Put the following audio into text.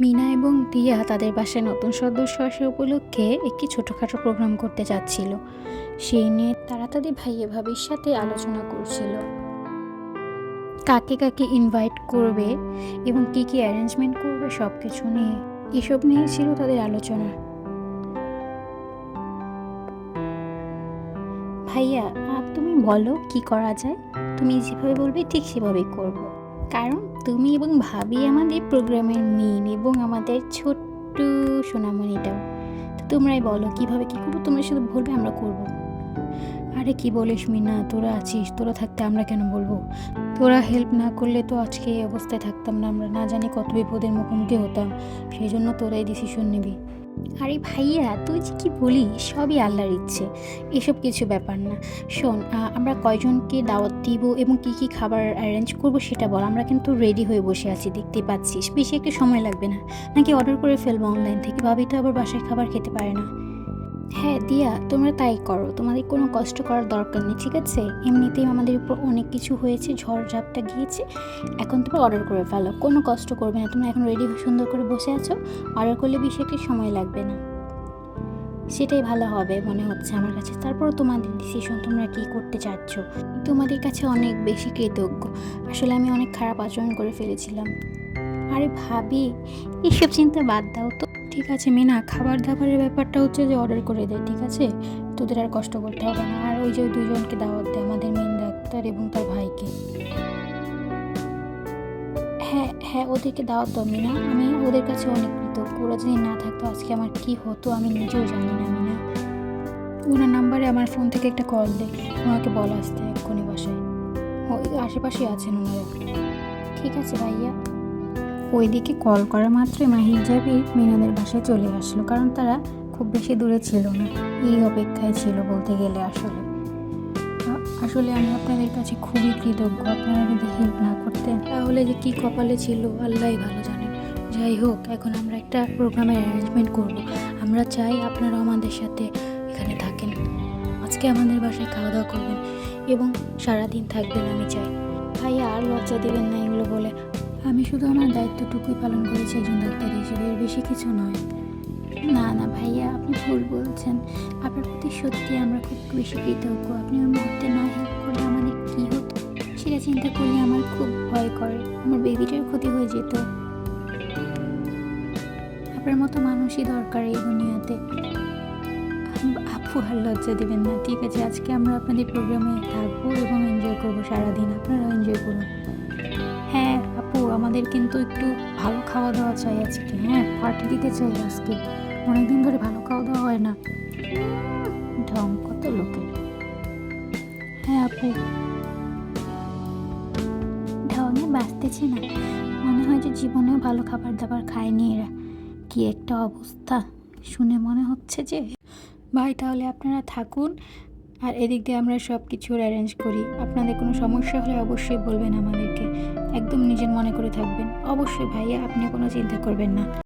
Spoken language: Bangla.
মিনা এবং দিয়া তাদের বাসায় নতুন সদস্য আসা উপলক্ষে একটি ছোটোখাটো প্রোগ্রাম করতে যাচ্ছিল। সেই নিয়ে তারা তাদের ভাইয়ে ভাবির সাথে আলোচনা করছিল। কাকে কাকে ইনভাইট করবে এবং কি কি অ্যারেঞ্জমেন্ট করবে সব কিছু নিয়ে এসব নিয়ে ছিল তাদের আলোচনা। ভাইয়া তুমি বলো কি করা যায়? তুমি যেভাবে বলবে ঠিক সেভাবেই করব। কারণ তুমি এবং ভাবি আমাদের প্রোগ্রামের মেন এবং আমাদের ছোট্ট সোনামণিটাও। তো তোমরাই বলো, কীভাবে কি করব? তোমরা শুধু বলবে, আমরা করব। আরে কি বলিস মিনা, তোরা আছিস, তোরা থাকতে আমরা কেন বলব? তোরা হেল্প না করলে তো আজকে এই অবস্থায় থাকতাম না, আমরা না জানি কত বিপদের মুখোমুখি হতাম। সেই জন্য তোরাই ডিসিশন নিবি। আরে ভাইয়া, তুই যে কি বলি সবই আল্লাহর ইচ্ছে। এসব কিছু ব্যাপার না। শোন আমরা কয়জনকে দাওয়াত দিব এবং কি কি খাবার অ্যারেঞ্জ করব সেটা বল। আমরা কিন্তু রেডি হয়ে বসে আছি, দেখতে পাচ্ছিস। বেশি একটা সময় লাগবে না। নাকি অর্ডার করে ফেলব অনলাইন থেকে? ভাবি তো আবার বাসায় খাবার খেতে পারে না। হ্যাঁ দিয়া, তোমরা তাই করো। তোমাদের কোনো কষ্ট করার দরকার নেই, ঠিক আছে? এমনিতেই আমাদের উপর অনেক কিছু হয়েছে ঝড় ঝাপটা গিয়েছে। এখন তোমরা অর্ডার করে ফেলো। কোনো কষ্ট করবে না। তোমরা এখন রেডি সুন্দর করে বসে আছো। অর্ডার করলে বেশি একটা সময় লাগবে না। সেটাই ভালো হবে, মনে হচ্ছে আমার কাছে। তারপর তোমাদের ডিসিশন তোমরা কি করতে চাচ্ছ? তোমাদের কাছে অনেক বেশি কৃতজ্ঞ। আসলে আমি অনেক খারাপ আচরণ করে ফেলেছিলাম। আরে ভাবি, এসব চিন্তা বাদ দাও তো। ঠিক আছে, মিনা। খাবার দাবারের ব্যাপারটা হচ্ছে যে অর্ডার করে দেয় ঠিক আছে? তোদের আর কষ্ট করতে হবে না। আর ওই যে দুজনকে দাওয়াত দেয় আমাদের মেন ডাক্তার এবং তার ভাইকে। হ্যাঁ হ্যাঁ ওদেরকে দাওয়াত দাও, মিনা। আমি ওদের কাছে অনেক কৃতজ্ঞ। ওরা যদি না থাকতো আজকে আমার কি হতো, আমি নিজেও জানি না, মিনা। ওনার নাম্বারে আমার ফোন থেকে একটা কল দে। ওনাকে বল আসতে এক্ষুনি বাসায়। আশেপাশে আছেন ওনারা। ঠিক আছে, ভাইয়া। ওইদিকে কল করা মাত্রই মাহির জাবির মিনাদের বাসায় চলে আসলো, কারণ তারা খুব বেশি দূরে ছিল না। এই অপেক্ষায় ছিল বলতে গেলে আসলে। আসলে আমি আপনাদের কাছে খুবই কৃতজ্ঞ। আপনারা যদি হেল্প না করতেন, তাহলে যে কি কপালে ছিল আল্লাহই ভালো জানেন যাই হোক, এখন আমরা একটা প্রোগ্রামের অ্যারেঞ্জমেন্ট করব। আমরা চাই আপনারা আমাদের সাথে এখানে থাকেন। আজকে আমাদের বাসায় খাওয়া দাওয়া করবেন এবং সারাদিন থাকবেন আমি চাই। ভাই আর লজ্জা দেবেন না এগুলো বলে। আমি শুধু আমার দায়িত্বটুকুই পালন করেছি একজন ডাক্তার হিসেবে এর বেশি কিছু নয়। না না ভাইয়া আপনি ভুল বলছেন। আপনার প্রতি সত্যি আমরা খুব বেশি কৃতজ্ঞ। আপনি ওই মুহূর্তে না হেল্প করলে আমাদের কী হতো? সেটা চিন্তা করলে আমার খুব ভয় করে। আমার বেবিটার ক্ষতি হয়ে যেত। আপনার মতো মানুষই দরকার এই দুনিয়াতে। আপু আর লজ্জা দেবেন না ঠিক আছে? আজকে আমরা আপনাদের প্রোগ্রামে থাকব এবং এনজয় করব সারাদিন। আপনারাও এনজয় করুন। হ্যাঁ আমাদের কিন্তু একটু ভালো খাওয়া দাওয়া চাই আজকে হ্যাঁ? পার্টি দিতে চাই আজকে। অনেকদিন ধরে ভালো খাওয়া দাওয়া হয় না। ঢং কত লোকের। হ্যাঁ আপু। ঢঙে বাঁচতেছে না। মনে হয় যে জীবনেও ভালো খাবার দাবার খায়নি এরা। কি একটা অবস্থা। শুনে মনে হচ্ছে যে, ভাই তাহলে আপনারা থাকুন। আর এদিক দিয়ে আমরা সব কিছুর অ্যারেঞ্জ করি। আপনাদের কোনো সমস্যা হলে অবশ্যই বলবেন আমাদেরকে। একদম নিজের মনে করে থাকবেন। অবশ্যই ভাইয়া, আপনি কোনো চিন্তা করবেন না।